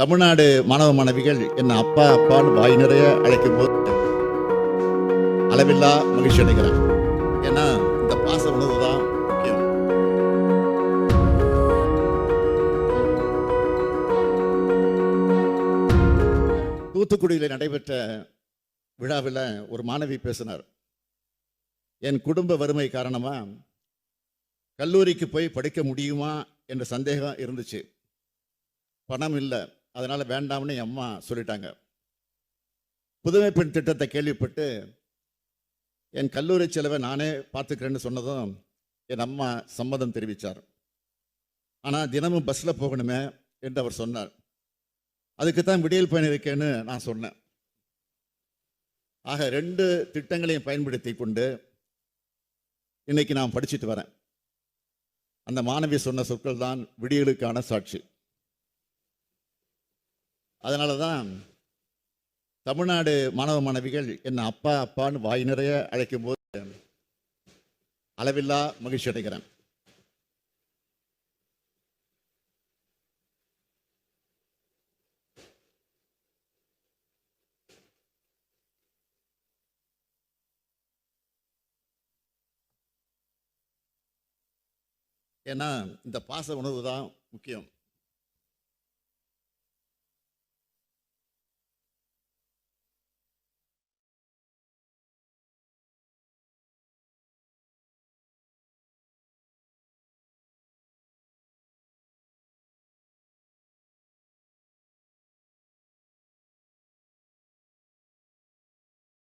தமிழ்நாடு மாணவ மாணவிகள் என்ன அப்பா அப்பான்னு வாய் நிறைய அழைக்கும் போது அளவில்லா மகிழ்ச்சி அடைகிறேன் ஏன்னா இந்த பாச உணவு தான் முக்கியம். தூத்துக்குடியில் நடைபெற்ற விழாவில் ஒரு மாணவி பேசினார். என் குடும்ப வறுமை காரணமாக கல்லூரிக்கு போய் படிக்க முடியுமா? என்ற சந்தேகம் இருந்துச்சு. பணம் இல்லை. அதனால் வேண்டாம்னு என் அம்மா சொல்லிட்டாங்க. புதுமை பெண் திட்டத்தை கேள்விப்பட்டு என் கல்லூரி செலவை நானே பார்த்துக்கிறேன்னு சொன்னதும் என் அம்மா சம்மதம் தெரிவித்தார் ஆனால் தினமும் பஸ்ஸில் போகணுமே என்று அவர் சொன்னார். அதுக்கு தான் விடியல் பயன் இருக்கேன்னு நான் சொன்னேன். ஆக ரெண்டு திட்டங்களையும் பயன்படுத்தி கொண்டு இன்னைக்கு நான் படிச்சுட்டு வரேன். அந்த மாணவி சொன்ன சொற்கள் தான் விடியலுக்கான சாட்சி. அதனால தான் தமிழ்நாடு மாணவ மாணவிகள் என்ன அப்பா அப்பான்னு வாய் நிறைய அழைக்கும் போது அளவில்லா மகிழ்ச்சி அடைகிறேன். ஏன்னா இந்த பாச உணர்வு தான் முக்கியம்.